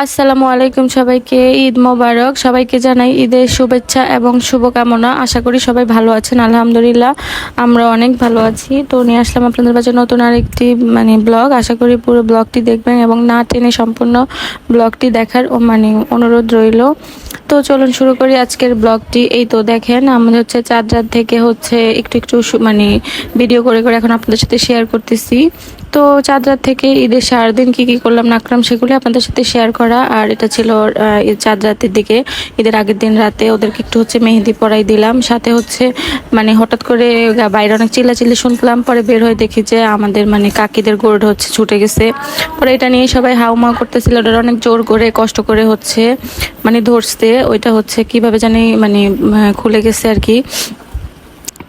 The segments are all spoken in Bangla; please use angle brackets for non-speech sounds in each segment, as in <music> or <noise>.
আসসালামু আলাইকুম সবাইকে, ঈদ মোবারক। সবাইকে জানাই ঈদের শুভেচ্ছা এবং শুভকামনা। আশা করি সবাই ভালো আছেন, আলহামদুলিল্লাহ। আমরা অনেক ভালো আছি। তো নিয়ে আসলাম আপনাদের কাছে নতুন আরেকটি মানে ব্লগ। আশা করি পুরো ব্লগটি দেখবেন এবং না টেনে সম্পূর্ণ ব্লগটি দেখার মানে অনুরোধ রইল। তো চলুন শুরু করি আজকের ব্লগটি। এই তো দেখেন, আমাদের হচ্ছে চাঁদ রাত থেকে হচ্ছে একটু একটু মানে ভিডিও করে করে এখন আপনাদের সাথে শেয়ার করতেছি। তো চাঁদ রাত থেকে ঈদের সারাদিন কি কি করলাম না করলাম সেগুলি আপনাদের সাথে শেয়ার করা। আর এটা ছিল আহ, ঈদ চাঁদ রাতের দিকে। ঈদের আগের দিন রাতে ওদেরকে একটু হচ্ছে মেহেদি পরাই দিলাম। সাথে হচ্ছে মানে হঠাৎ করে বাইরে অনেক চিল্লাচিল্লি শুনলাম। পরে বের হয়ে দেখি যে আমাদের মানে কাকিদের গোড় হচ্ছে ছুটে গেছে। পরে এটা নিয়ে সবাই হাউমা করতেছিল। ওটা অনেক জোর করে কষ্ট করে হচ্ছে মানে ধরছে। ওইটা হচ্ছে কীভাবে জানি মানে খুলে গেছে আর কি।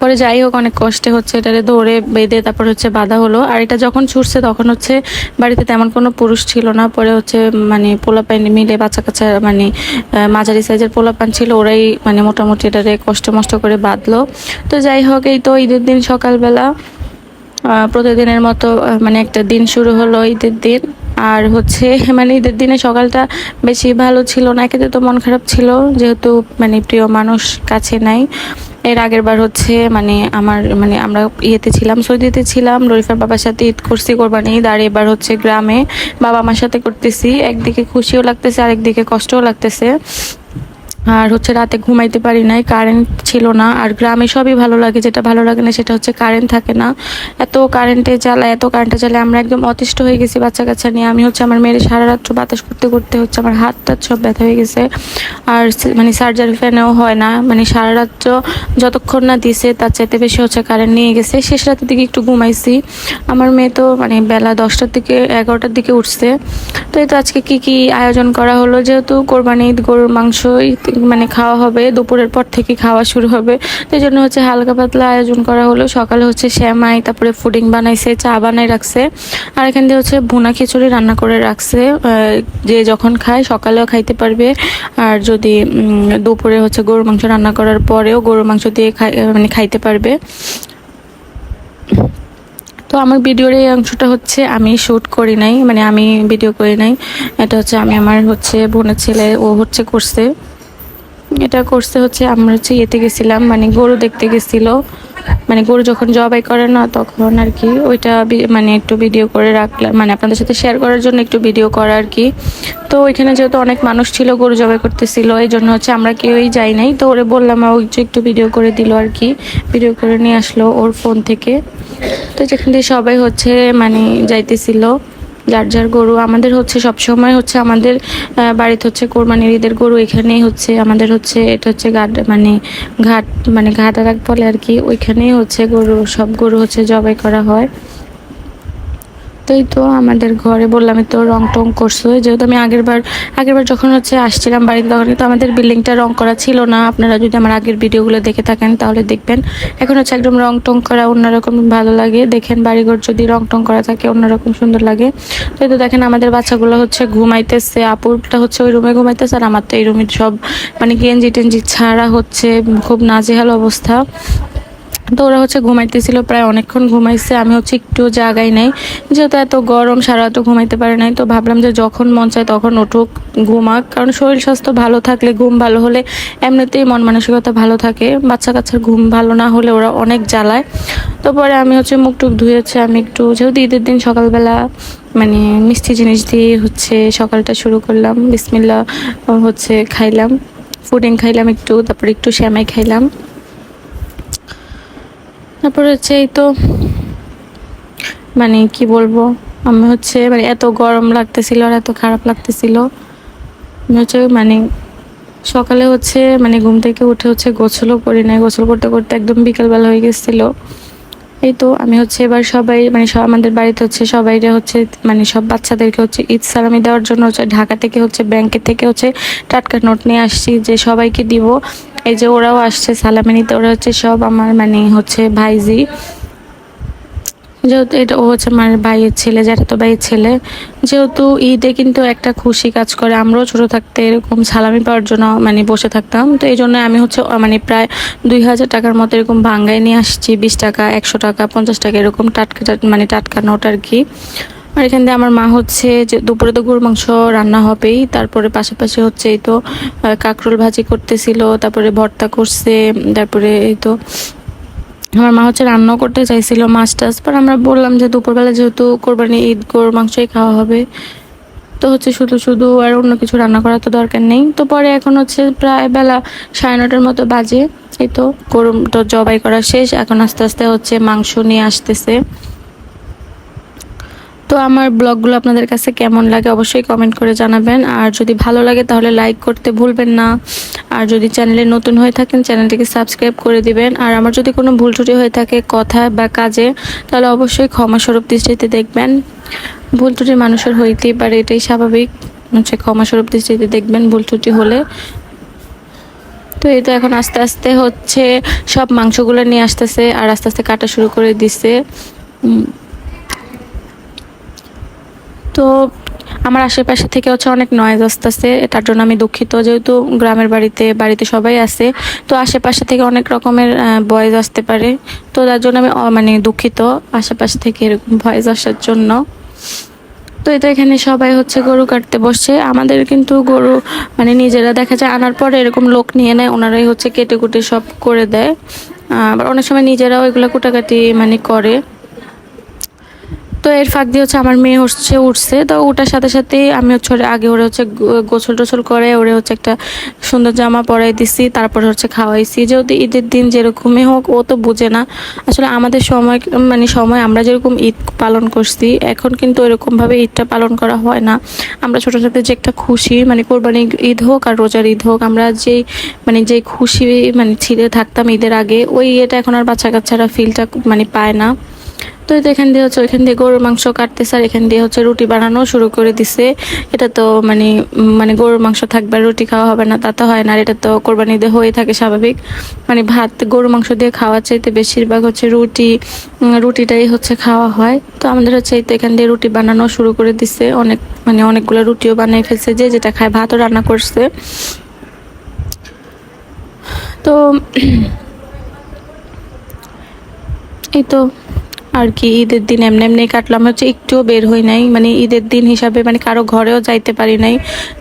পরে যাই হোক, অনেক কষ্টে হচ্ছে এটারে ধরে বেঁধে তারপর হচ্ছে বাধা হলো। আর এটা যখন ছুটছে তখন হচ্ছে বাড়িতে তেমন কোনো পুরুষ ছিল না। পরে হচ্ছে মানে পোলাপান মিলে বাচ্চা কাচ্চা মানে মাঝারি সাইজের পোলাপান ছিল, ওরাই মানে মোটামুটি এটারে কষ্ট মষ্ট করে বাঁধলো। তো যাই হোক, এই তো ঈদের দিন সকালবেলা প্রতিদিনের মতো মানে একটা দিন শুরু হলো ঈদের দিন। আর হচ্ছে <laughs> মানে ঈদের দিনে সকালটা বেশি ভালো ছিল না একে তো মন খারাপ ছিল, যেহেতু মানে প্রিয় মানুষ কাছে নাই। এর আগের বার হচ্ছে মানে আমার মানে আমরা ইয়েতে ছিলাম, সৌদিতে ছিলাম ররিফার বাবার সাথে ঈদ করছি, কোরবানি ঈদ, আর এবার হচ্ছে গ্রামে বাবা মার সাথে করতেছি। একদিকে খুশিও লাগতেছে, আরেকদিকে কষ্টও লাগতেছে। আর হচ্ছে রাতে ঘুমাইতে পারি নাই কারেন্ট ছিল না। আর গ্রামে সবই ভালো লাগে, যেটা ভালো লাগে না সেটা হচ্ছে কারেন্ট থাকে না। এত কারেন্টে জ্বালা এত কারেন্টে জ্বালা আমরা একদম অতিষ্ঠ হয়ে গেছি বাচ্চা কাচ্চা নিয়ে। আমি হচ্ছে আমার মেয়ের সারা রাত্র বাতাস করতে করতে হচ্ছে আমার হাত টাত সব ব্যথা হয়ে গেছে। আর মানে সার্জারি ফ্যানেও হয় না। মানে সারা রাত্র যতক্ষণ না দিছে, তার চাইতে বেশি হচ্ছে কারেন্ট নিয়ে গেছে। শেষ রাতের দিকে একটু ঘুমাইছি। আমার মেয়ে তো মানে বেলা দশটার দিকে, এগারোটার দিকে উঠছে। তো এই তো আজকে কি কি আয়োজন করা হলো? যেহেতু কোরবানি ঈদ, গরুর মাংস মানে খাওয়া হবে, দুপুরের পর থেকে খাওয়া শুরু হবে। তো জন্য হচ্ছে হালকা পাতলা আয়োজন করা হলো। সকালে হচ্ছে শ্যামাই তারপরে ফুডিং বানাইছে, চা বানাই রাখছে। আর এখান দিয়ে হচ্ছে ভুনা খিচুড়ি রান্না করে রাখছে। যে যখন খায় সকালেও খাইতে পারবে। আর যদি দুপুরে হচ্ছে গরুর মাংস রান্না করার পরেও গরুর মাংস দিয়ে খাই- মানে খাইতে পারবে। তো আমার ভিডিওর এই অংশটা হচ্ছে আমি শ্যুট করি নাই মানে আমি ভিডিও করি নাই। এটা হচ্ছে আমি আমার হচ্ছে বোনের ছেলে, ও হচ্ছে করছে। এটা করছে হচ্ছে আমরা হচ্ছে ইয়েতে গেছিলাম মানে গরু দেখতে গেছিল। মানে গরু যখন জবাই করে না, তখন আর কি ওইটা মানে একটু ভিডিও করে রাখলাম মানে আপনাদের সাথে শেয়ার করার জন্য একটু ভিডিও করা আর কি। তো ওইখানে যেহেতু অনেক মানুষ ছিল, গরু জবাই করতেছিল এই জন্য হচ্ছে আমরা কেউই যাই নাই। তো ওরে বললাম ওই যে একটু ভিডিও করে দিল আর কি ভিডিও করে নিয়ে আসলো ওর ফোন থেকে। তো যেখান থেকে সবাই হচ্ছে মানে যাইতেছিল। যার যার গরু আমাদের হচ্ছে সব সময় হচ্ছে আমাদের বাড়িতে হচ্ছে কোরবানির ঈদের গরু এখানেই হচ্ছে, আমাদের হচ্ছে এটা হচ্ছে মানে ঘাট মানে ঘাট রাখ বলে আর কি, ওইখানেই হচ্ছে গরু, সব গরু হচ্ছে জবাই করা হয়। তো তো আমাদের ঘরে বললাম তো রং টং করছ। যেহেতু আমি আগের বার আগের বার যখন হচ্ছে আসছিলাম বাড়িতে, তখন কিন্তু আমাদের বিল্ডিংটা রং করা ছিল না। আপনারা যদি আমার আগের ভিডিওগুলো দেখে থাকেন, তাহলে দেখবেন। এখন হচ্ছে একদম রং টং করা অন্যরকম ভালো লাগে। দেখেন বাড়িঘর যদি রং টং করা থাকে, অন্যরকম সুন্দর লাগে। তো এই তো দেখেন আমাদের বাচ্চাগুলো হচ্ছে ঘুমাইতেছে। আপুরটা হচ্ছে ওই রুমে ঘুমাইতেছে, আর আমার তো এই রুমে সব মানে গেঞ্জি টেঞ্জি ছাড়া হচ্ছে খুব নাজেহাল অবস্থা। তো ওরা হচ্ছে ঘুমাইতেছিল, প্রায় অনেকক্ষণ ঘুমাইছে। আমি হচ্ছে একটু জাগাই নাই। যেহেতু এত গরম, সারা রাত ঘুমাইতে পারে নাই, তো ভাবলাম যে যখন মন চায় তখন উঠুক, ঘুমাক। কারণ শরীর স্বাস্থ্য ভালো থাকলে, ঘুম ভালো হলে এমনিতেই মন মানসিকতা ভালো থাকে। বাচ্চা কাচ্চার ঘুম ভালো না হলে ওরা অনেক জ্বালায়। তো পরে আমি হচ্ছে মুখ টুক ধুয়েছে, আমি একটু যেহেতু ঈদের দিন সকালবেলা মানে মিষ্টি জিনিস দিয়ে হচ্ছে সকালটা শুরু করলাম বিসমিল্লা হচ্ছে খাইলাম। ফুডিং খাইলাম একটু, তারপরে একটু শ্যামাই খাইলাম। তারপর হচ্ছে এই তো মানে কি বলব, আমি হচ্ছে মানে এত গরম লাগতেছিল আর এত খারাপ লাগতেছিল। আমি হচ্ছে মানে সকালে হচ্ছে মানে ঘুম থেকে উঠে হচ্ছে গোসলও করি নাই। গোসল করতে করতে একদম বিকেলবেলা হয়ে গেছিল। এই তো আমি হচ্ছে এবার সবাই মানে সব আমাদের বাড়িতে হচ্ছে সবাইরে হচ্ছে মানে সব বাচ্চাদেরকে হচ্ছে ঈদ সালামি দেওয়ার জন্য হচ্ছে ঢাকা থেকে হচ্ছে ব্যাংকের থেকে হচ্ছে টাটকা নোট নিয়ে আসছি যে সবাইকে দিব। এই যে ওরাও আসছে সালামি নিতে, ওরা হচ্ছে সব আমার মানে হচ্ছে ভাইজি। যেহেতু এটা ও হচ্ছে আমার ভাইয়ের ছেলে যেটা তো ভাইয়ের ছেলে। যেহেতু ঈদে কিন্তু একটা খুশি কাজ করে, আমরাও ছোট থাকতে এরকম সালামি পাওয়ার জন্য মানে বসে থাকতাম। তো এই জন্য আমি হচ্ছে মানে প্রায় দুই হাজার টাকার মতো এরকম ভাঙ্গায় নিয়ে আসছি, বিশ টাকা, একশো টাকা, পঞ্চাশ টাকা এরকম টাটকা টাট- মানে টাটকা নোট আর কি। আর এখান দিয়ে আমার মা হচ্ছে যে দুপুরে তো গরুর মাংস রান্না হবেই, তারপরে পাশাপাশি হচ্ছে এই তো কাঁকরোল ভাজি করতেছিল, তারপরে ভর্তা করছে, তারপরে এই তো আমার মা হচ্ছে রান্না করতে চাইছিল, মাছ টাছ পর আমরা বললাম যে দুপুরবেলা যেহেতু কোরবানি ঈদ গোর মাংসই খাওয়া হবে। তো হচ্ছে শুধু শুধু আর অন্য কিছু রান্না করার তো দরকার নেই। তো পরে এখন হচ্ছে প্রায় বেলা সাড়ে নটার মতো বাজে, এই তো গরম তো জবাই করা শেষ, এখন আস্তে আস্তে হচ্ছে মাংস নিয়ে আসতেছে। তো আমার ব্লগগুলো আপনাদের কাছে কেমন লাগে অবশ্যই কমেন্ট করে জানাবেন। আর যদি ভালো লাগে তাহলে লাইক করতে ভুলবেন না। আর যদি চ্যানেলে নতুন হয়ে থাকেন চ্যানেলটিকে সাবস্ক্রাইব করে দিবেন। আর আমার যদি কোনো ভুল ত্রুটি হয়ে থাকে কথা বা কাজে, তাহলে অবশ্যই ক্ষমা স্বরূপ দৃষ্টিতে দেখবেন। ভুল ত্রুটি মানুষের হইতেই পারে, এটাই স্বাভাবিক। হচ্ছে ক্ষমা স্বরূপ দৃষ্টিতে দেখবেন ভুল ত্রুটি হলে। তো এই তো এখন আস্তে আস্তে হচ্ছে, সব মাংসগুলো নিয়ে আসতেছে আর আস্তে আস্তে কাটা শুরু করে দিছে। তো আমার আশেপাশে থেকে হচ্ছে অনেক নয়েজ আসতেছে। তার জন্য আমি দুঃখিত, যেহেতু গ্রামের বাড়িতে বাড়িতে সবাই আছে। তো আশেপাশে থেকে অনেক রকমের ভয়েস আসতে পারে। তো তার জন্য আমি মানে দুঃখিত আশেপাশে থেকে এরকম ভয়েস আসার জন্য। তো এটা এখানে সবাই হচ্ছে গরু কাটতে বসছে। আমাদের কিন্তু গরু মানে নিজেরা দেখা যায় আনার পরে এরকম লোক নিয়ে নেয়, ওনারাই হচ্ছে কেটে কুটে সব করে দেয়। আবার অনেক সময় নিজেরাও এগুলো কুটাকাটি মানে করে। তো এর ফাঁক দিয়ে হচ্ছে আমার মেয়ে হচ্ছে উঠছে। তো ওটার সাথে সাথে আমি হচ্ছে আগে ওরে হচ্ছে গো- গোসল টোসল করে ওরে হচ্ছে একটা সুন্দর জামা পরাই দিছি, তারপর হচ্ছে খাওয়াইছি। যেহেতু ঈদের দিন যেরকমই হোক, ও তো বুঝে না। আসলে আমাদের সময় মানে সময় আমরা যেরকম ঈদ পালন করছি, এখন কিন্তু এরকমভাবে ঈদটা পালন করা হয় না। আমরা ছোটো থাকতে যে একটা খুশি মানে কোরবানি ঈদ হোক আর রোজার ঈদ হোক, আমরা যেই মানে যেই খুশি মানে ছিঁড়ে থাকতাম ঈদের আগে, ওই ইয়েটা এখন আর বাচ্চা কাচ্চারা ফিলটা মানে পায় না। তো এই এখান দিয়ে হচ্ছে ওইখান দিয়ে গরুর মাংস কাটতেছে, আর এখান দিয়ে হচ্ছে রুটি বানানো শুরু করে দিছে। এটা তো মানে মানে গরুর মাংস থাকবে, রুটি খাওয়া হবে না, তা তো হয় না, আর এটা তো কোরবানিতে হয়ে থাকে স্বাভাবিক। মানে ভাত, গরুর মাংস দিয়ে খাওয়ার চাইতে বেশিরভাগ হচ্ছে রুটি রুটিটাই হচ্ছে খাওয়া হয়। তো আমাদের হচ্ছে এই তো এখান দিয়ে রুটি বানানো শুরু করে দিছে, অনেক মানে অনেকগুলো রুটিও বানিয়ে ফেলছে, যে যেটা খায় ভাতও রান্না করছে। তো, এই তো আর কি ঈদের দিন এমনি এমনি কাটলাম। হচ্ছে একটুও বের হই নাই। মানে ঈদের দিন হিসাবে মানে কারও ঘরেও যাইতে পারি নাই।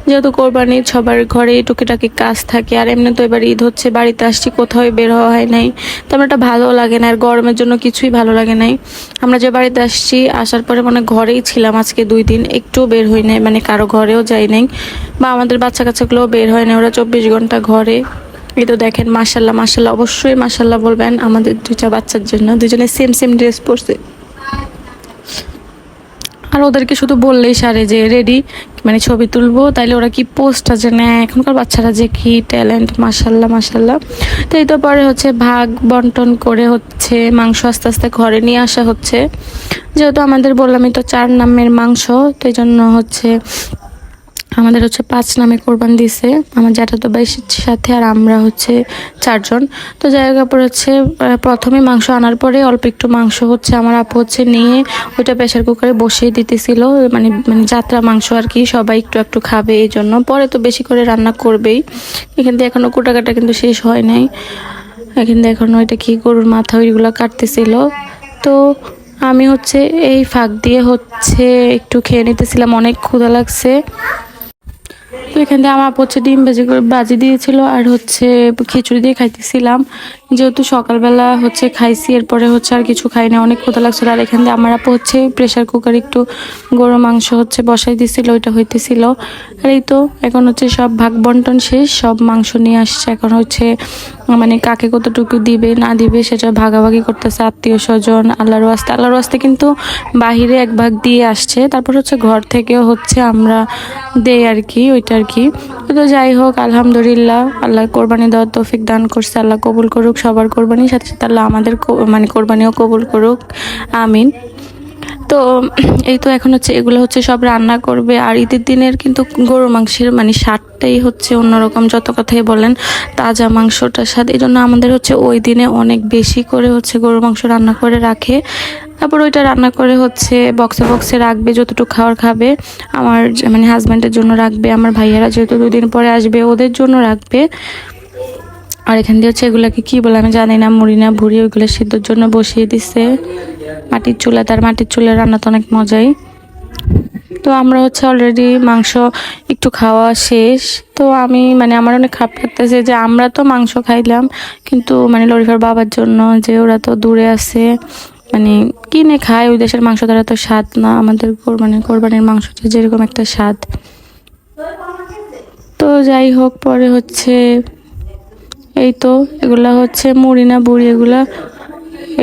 যেহেতু কোরবানির সবার ঘরে টুকিটাকি কাজ থাকে। আর এমনি তো এবার ঈদ হচ্ছে, বাড়িতে আসছি, কোথাও বের হওয়া হয় নাই। তো আমার এটা ভালো লাগে না, আর গরমের জন্য কিছুই ভালো লাগে নাই। আমরা যে বাড়িতে আসছি, আসার পরে মানে ঘরেই ছিলাম আজকে দুই দিন, একটুও বের হই নাই। মানে কারও ঘরেও যাই নাই। বা আমাদের বাচ্চা কাচ্চাগুলোও বের হয় না ওরা চব্বিশ ঘণ্টা ঘরে। এই তো দেখেন মাসাল্লাহ মাসাল্লাহ অবশ্যই মাসাল্লাহ বলবেন আমাদের দুইটা বাচ্চার জন্য। দুজনে সেম সেম ড্রেস পরছে। আর ওদেরকে শুধু বললেই সারে যে রেডি মানে ছবি তুলবো, তাইলে ওরা কি পোস্টটা যে নেয় এখনকার বাচ্চারা যে কি ট্যালেন্ট মাসাল্লাহ মাসাল্লাহ তো এই তো পরে হচ্ছে ভাগ বন্টন করে হচ্ছে মাংস আস্তে আস্তে ঘরে নিয়ে আসা হচ্ছে। যেহেতু আমাদের বললামই তো চার নামের মাংস, তো এই জন্য হচ্ছে আমাদের হচ্ছে পাঁচ নামে কোরবান দিছে। আমার জ্যাঠাতো ভাইয়ের সাথে আর আমরা হচ্ছে চারজন। তো জায়গা পর হচ্ছে প্রথমে মাংস আনার পরে অল্প একটু মাংস হচ্ছে আমার আপু হচ্ছে নিয়ে ওইটা প্রেশার কুকারে বসিয়ে দিতেছিল। মানে মানে যাত্রা মাংস আর কি, সবাই একটু একটু খাবে এই জন্য পরে তো বেশি করে রান্না করবেই। এখান থেকে এখনও কুটাকাটা কিন্তু শেষ হয় নাই। এখান থেকে এখনও ওইটা কি গরুর মাথা, ওইগুলো কাটতেছিল। তো আমি হচ্ছে এই ফাঁক দিয়ে হচ্ছে একটু খেয়ে নিতেছিলাম। অনেক ক্ষুধা লাগছে। তো এখান থেকে আমার পচে ডিম ভাজি করে বাজি দিয়েছিল আর হচ্ছে খিচুড়ি দিয়ে খাইতেছিলাম। যেহেতু সকালবেলা হচ্ছে খাইছি, এরপরে হচ্ছে আর কিছু খাই না অনেক ক্ষুধা লাগছিল। আর এখান থেকে আমার আপু হচ্ছে প্রেশার কুকার একটু গরু মাংস হচ্ছে বসাই দিছিল, ওইটা হইতেছিল। আর এই তো, এখন হচ্ছে সব ভাগ বন্টন শেষ, সব মাংস নিয়ে আসছে। এখন হচ্ছে মানে কাকে কতটুকু দিবে, না দিবে, সেটা ভাগাভাগি করতেছে আত্মীয় স্বজন, আল্লাহর ওয়াস্তে। আল্লাহর ওয়াস্তে কিন্তু বাহিরে এক ভাগ দিয়ে আসছে। তারপর হচ্ছে ঘর থেকেও হচ্ছে আমরা দেই আর কি, ওইটা আর কি। তো যাই হোক, আলহামদুলিল্লাহ, আল্লাহ কোরবানি দেওয়ার তৌফিক দান করছে, আল্লাহ কবুল করুক সবার কোরবানির সাথে সাথে আল্লাহ আমাদের মানে কোরবানিও কবুল করুক। আমিন। তো, এই তো এখন হচ্ছে এগুলো হচ্ছে সব রান্না করবে। আর ঈদের দিনের কিন্তু গরু মাংসের মানে স্বাদটাই হচ্ছে অন্যরকম যত কথাই বলেন, তাজা মাংসটার স্বাদ। এই জন্য আমাদের হচ্ছে ওই দিনে অনেক বেশি করে হচ্ছে গরু মাংস রান্না করে রাখে। তারপর ওইটা রান্না করে হচ্ছে বক্সে বক্সে রাখবে, যতটুকু খাওয়ার খাবে। আমার মানে হাজব্যান্ডের জন্য রাখবে, আমার ভাইয়ারা যেহেতু দুদিন পরে আসবে, ওদের জন্য রাখবে। আর এখান দিয়ে হচ্ছে এগুলাকে কি বলে আমি জানি না, মুড়ি না ভুড়ি, ওইগুলো সিদ্ধর জন্য বসিয়ে দিছে। মাটির চুলা, তার মাটির চুলা রান্না তো অনেক মজাই। তো আমরা হচ্ছে অলরেডি মাংস একটু খাওয়া শেষ। তো আমি মানে আমার অনেক খারাপ লাগতেছে যে আমরা তো মাংস খাইলাম, কিন্তু মানে লরিফার বাবার জন্য যে ওরা তো দূরে আছে মানে কিনে খায়, ওই দেশের মাংস দ্বারা তো স্বাদ না, আমাদের মানে কোরবানির মাংসটা যেরকম একটা স্বাদ। তো যাই হোক, পরে হচ্ছে এই তো, এগুলা হচ্ছে মুড়ি না বুড়ি, এগুলা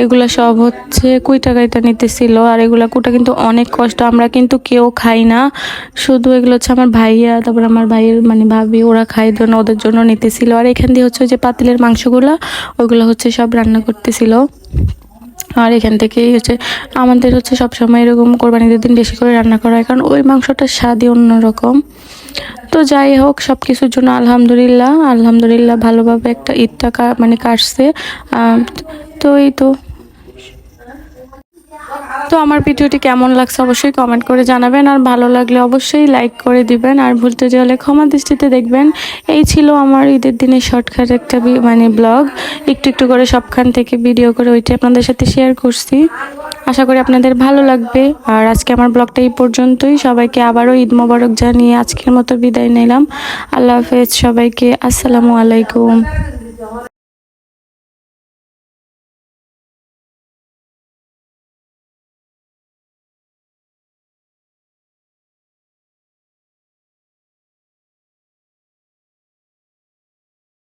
এগুলা সব হচ্ছে কুইটা গাইটা নিতেছিল, আর এগুলা কুটা কিন্তু অনেক কষ্ট, আমরা কিন্তু কেউ খাই না। শুধু এগুলো হচ্ছে আমার ভাইয়া, তারপর আমার ভাইয়ের মানে ভাবি, ওরা খায় জন্য, ওদের জন্য নিতেছিল। আর এখান দিয়ে হচ্ছে যে পাতিলের মাংসগুলো, ওইগুলো হচ্ছে সব রান্না করতেছিল। আর এখান থেকেই হচ্ছে, আমাদের হচ্ছে সবসময় এরকম কোরবানিদের দিন বেশি করে রান্না করা হয়, কারণ ওই মাংসটার স্বাদই অন্যরকম। তো যাই হোক সব কিছুর জন্য আলহামদুলিল্লাহ আলহামদুলিল্লাহ ভালোভাবে একটা ঈদটা মানে কাটছে। তো এই তো। তো আমার ভিডিওটি কেমন লাগছে অবশ্যই কমেন্ট করে জানাবেন, আর ভালো লাগলে অবশ্যই লাইক করে দিবেন, আর ভুলতে হলে ক্ষমা দৃষ্টিতে দেখবেন। এই ছিল আমার ঈদের দিনে শর্টকাট একটা মানে ব্লগ একটু একটু করে সবখান থেকে ভিডিও করে ওইটা আপনাদের সাথে শেয়ার করছি। আশা করি আপনাদের ভালো লাগবে, আর আজকে আমার ব্লগটা এই পর্যন্তই। সবাইকে আবারও ঈদ মোবারক জানিয়ে আজকের মতো বিদায় নিলাম। আল্লাহ হাফেজ, সবাইকে আসসালামু আলাইকুম।